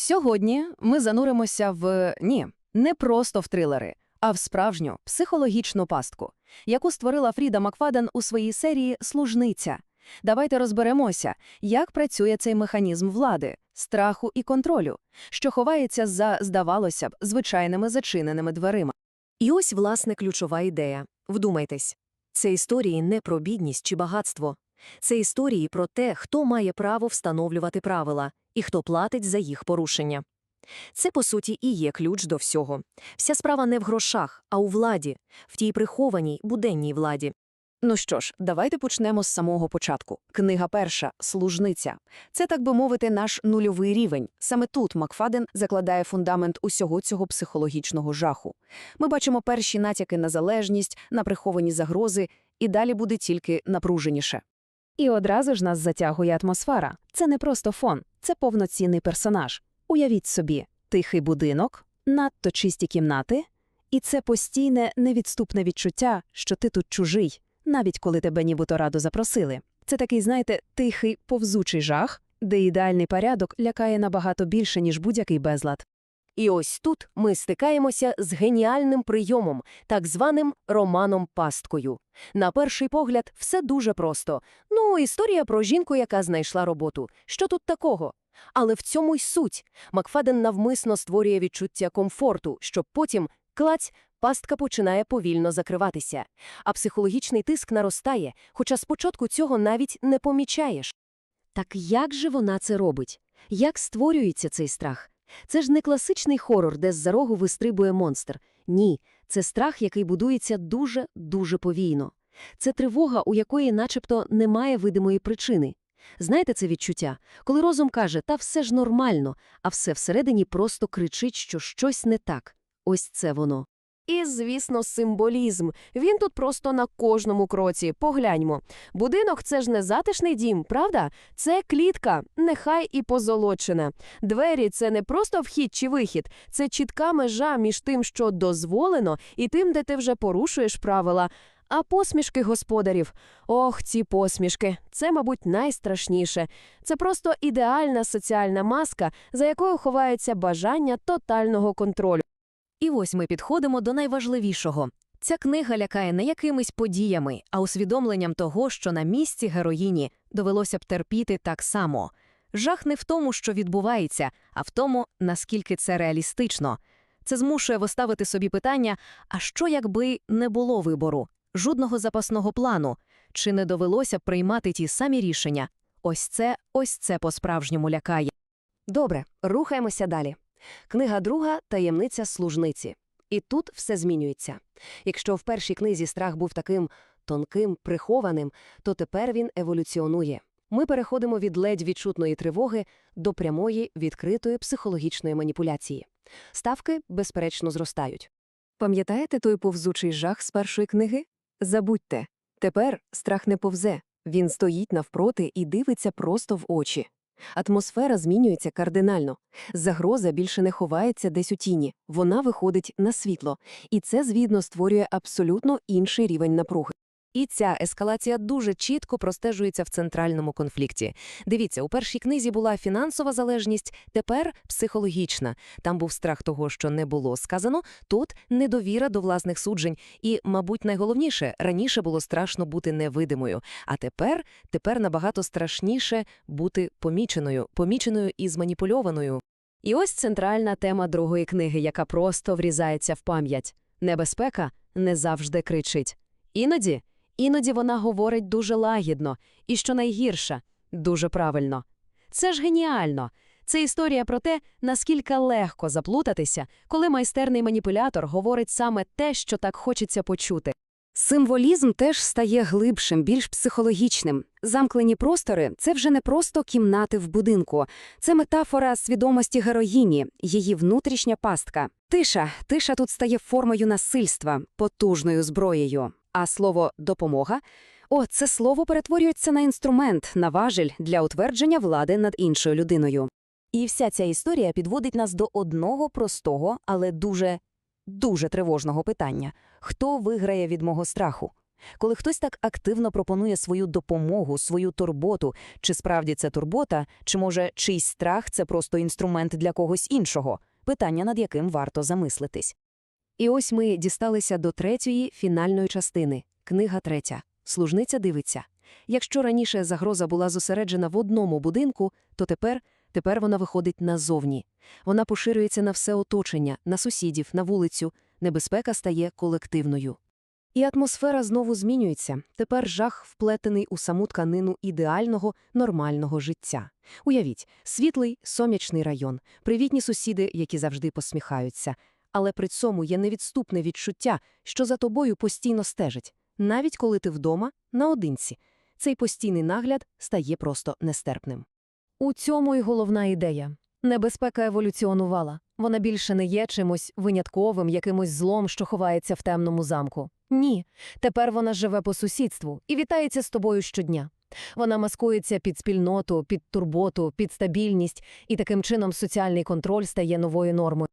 Сьогодні ми зануримося в ні, не просто в трилери, а в справжню психологічну пастку, яку створила Фріда Макфаден у своїй серії Служниця. Давайте розберемося, як працює цей механізм влади, страху і контролю, що ховається за, здавалося б, звичайними зачиненими дверима. І ось, власне, ключова ідея. Вдумайтесь. Це історії не про бідність чи багатство. Це історії про те, хто має право встановлювати правила і хто платить за їх порушення. Це, по суті, і є ключ до всього. Вся справа не в грошах, а у владі, в тій прихованій, буденній владі. Ну що ж, давайте почнемо з самого початку. Книга перша «Служниця». Це, так би мовити, наш нульовий рівень. Саме тут Макфаден закладає фундамент усього цього психологічного жаху. Ми бачимо перші натяки на залежність, на приховані загрози, і далі буде тільки напруженіше. І одразу ж нас затягує атмосфера. Це не просто фон, це повноцінний персонаж. Уявіть собі, тихий будинок, надто чисті кімнати, і це постійне, невідступне відчуття, що ти тут чужий, навіть коли тебе нібито радо запросили. Це такий, знаєте, тихий, повзучий жах, де ідеальний порядок лякає набагато більше, ніж будь-який безлад. І ось тут ми стикаємося з геніальним прийомом, так званим романом-пасткою. На перший погляд, все дуже просто. Ну, історія про жінку, яка знайшла роботу. Що тут такого? Але в цьому й суть. Макфаден навмисно створює відчуття комфорту, щоб потім, клаць, пастка починає повільно закриватися. А психологічний тиск наростає, хоча спочатку цього навіть не помічаєш. Так як же вона це робить? Як створюється цей страх? Це ж не класичний хорор, де з-за рогу вистрибує монстр. Ні, це страх, який будується дуже-дуже повійно. Це тривога, у якої начебто немає видимої причини. Знаєте це відчуття? Коли розум каже, та все ж нормально, а все всередині просто кричить, що щось не так. Ось це воно. І, звісно, символізм. Він тут просто на кожному кроці. Погляньмо. Будинок це ж не затишний дім, правда? Це клітка, нехай і позолочена. Двері це не просто вхід чи вихід, це чітка межа між тим, що дозволено, і тим, де ти вже порушуєш правила. А посмішки господарів. Ох, ці посмішки. Це, мабуть, найстрашніше. Це просто ідеальна соціальна маска, за якою ховається бажання тотального контролю. І ось ми підходимо до найважливішого. Ця книга лякає не якимись подіями, а усвідомленням того, що на місці героїні довелося б терпіти так само. Жах не в тому, що відбувається, а в тому, наскільки це реалістично. Це змушує виставити собі питання: а що якби не було вибору, жодного запасного плану, чи не довелося б приймати ті самі рішення? Ось це, ось це по-справжньому лякає. Добре, рухаємося далі. Книга друга таємниця служниці. І тут все змінюється. Якщо в першій книзі страх був таким тонким, прихованим, то тепер він еволюціонує. Ми переходимо від ледь відчутної тривоги до прямої, відкритої психологічної маніпуляції. Ставки, безперечно, зростають. Пам'ятаєте той повзучий жах з першої книги? Забудьте. Тепер страх не повзе. Він стоїть навпроти і дивиться просто в очі. Атмосфера змінюється кардинально. Загроза більше не ховається десь у тіні, вона виходить на світло, і це, звідно, створює абсолютно інший рівень напруги. І ця ескалація дуже чітко простежується в центральному конфлікті. Дивіться, у першій книзі була фінансова залежність, тепер психологічна. Там був страх того, що не було сказано, тут недовіра до власних суджень. І, мабуть, найголовніше раніше було страшно бути невидимою, а тепер, тепер набагато страшніше бути поміченою, поміченою і зманіпульованою. І ось центральна тема другої книги, яка просто врізається в пам'ять. Небезпека не завжди кричить. Іноді Іноді вона говорить дуже лагідно, і що найгірше дуже правильно. Це ж геніально. Це історія про те, наскільки легко заплутатися, коли майстерний маніпулятор говорить саме те, що так хочеться почути. Символізм теж стає глибшим, більш психологічним. Замкнені простори це вже не просто кімнати в будинку, це метафора свідомості героїні, її внутрішня пастка. Тиша, тиша тут стає формою насильства, потужною зброєю. А слово допомога о, це слово перетворюється на інструмент, на важель для утвердження влади над іншою людиною. І вся ця історія підводить нас до одного простого, але дуже, дуже тривожного питання: хто виграє від мого страху? Коли хтось так активно пропонує свою допомогу, свою турботу, чи справді це турбота, чи може чийсь страх це просто інструмент для когось іншого? Питання, над яким варто замислитись. І ось ми дісталися до третьої фінальної частини. Книга третя. Служниця дивиться. Якщо раніше загроза була зосереджена в одному будинку, то тепер, тепер вона виходить назовні. Вона поширюється на все оточення, на сусідів, на вулицю. Небезпека стає колективною. І атмосфера знову змінюється. Тепер жах вплетений у саму тканину ідеального, нормального життя. Уявіть, світлий, сонячний район, привітні сусіди, які завжди посміхаються. Але при цьому є невідступне відчуття, що за тобою постійно стежить, навіть коли ти вдома, наодинці. Цей постійний нагляд стає просто нестерпним. У цьому й головна ідея. Небезпека еволюціонувала. Вона більше не є чимось винятковим, якимось злом, що ховається в темному замку. Ні. Тепер вона живе по сусідству і вітається з тобою щодня. Вона маскується під спільноту, під турботу, під стабільність, і таким чином соціальний контроль стає новою нормою.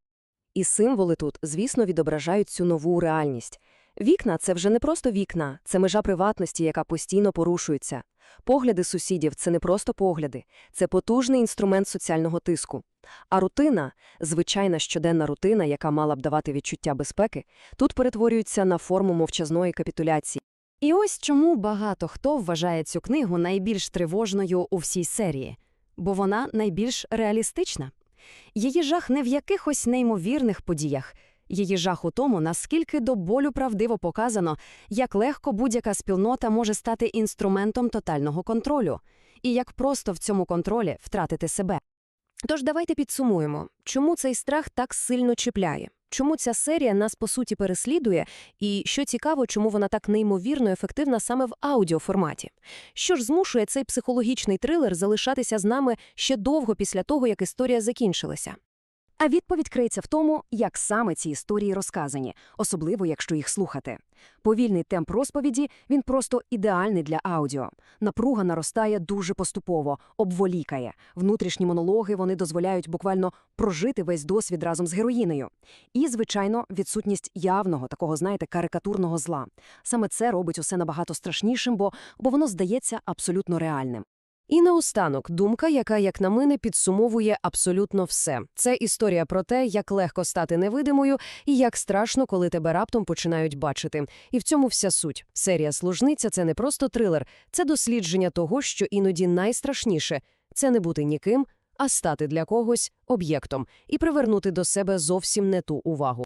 І символи тут, звісно, відображають цю нову реальність. Вікна – це вже не просто вікна, це межа приватності, яка постійно порушується. Погляди сусідів – це не просто погляди, це потужний інструмент соціального тиску. А рутина, звичайна щоденна рутина, яка мала б давати відчуття безпеки, тут перетворюється на форму мовчазної капітуляції. І ось чому багато хто вважає цю книгу найбільш тривожною у всій серії, бо вона найбільш реалістична. Її жах не в якихось неймовірних подіях. Її жах у тому, наскільки до болю правдиво показано, як легко будь-яка спільнота може стати інструментом тотального контролю, і як просто в цьому контролі втратити себе. Тож давайте підсумуємо, чому цей страх так сильно чіпляє, чому ця серія нас по суті переслідує, і що цікаво, чому вона так неймовірно ефективна саме в аудіоформаті. Що ж змушує цей психологічний трилер залишатися з нами ще довго після того, як історія закінчилася? А відповідь криється в тому, як саме ці історії розказані, особливо якщо їх слухати. Повільний темп розповіді він просто ідеальний для аудіо. Напруга наростає дуже поступово, обволікає. Внутрішні монологи вони дозволяють буквально прожити весь досвід разом з героїнею. І, звичайно, відсутність явного, такого, знаєте, карикатурного зла. Саме це робить усе набагато страшнішим, бо, бо воно здається абсолютно реальним. І наостанок думка, яка, як на мене, підсумовує абсолютно все. Це історія про те, як легко стати невидимою і як страшно, коли тебе раптом починають бачити. І в цьому вся суть. Серія «Служниця» – це не просто трилер, це дослідження того, що іноді найстрашніше – це не бути ніким, а стати для когось об'єктом і привернути до себе зовсім не ту увагу.